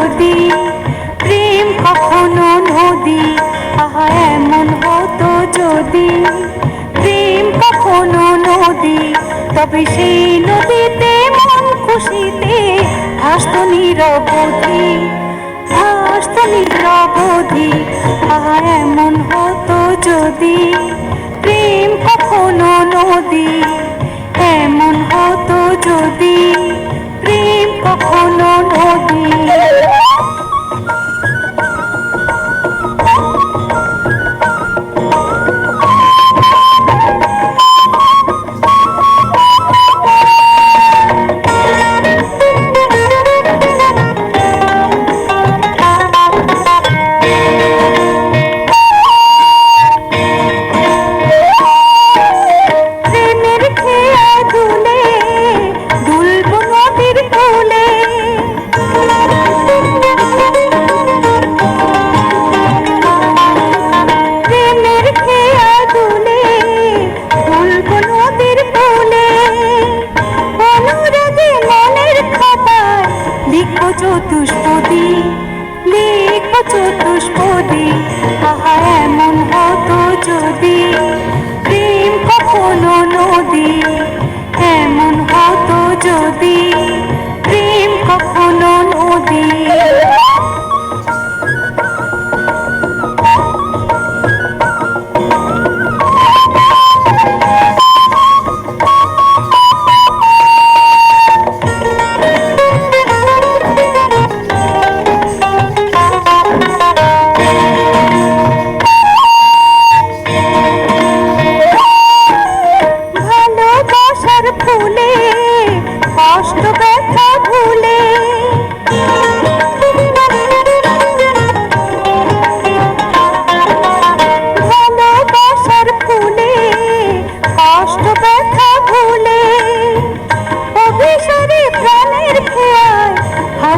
যদি প্রেম কখনো নদী, আহা, এমন হতো যদি? প্রেম কখনো নদী, তবে সেই নদীতে মন খুশিতে হাসত নিরবধি হাসত নিরবধি আহা, এমন হতো যদি?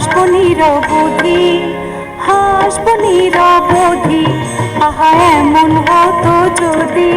হাসব নিরবধি হাসব নিরবধি আহা এমন হতো যদি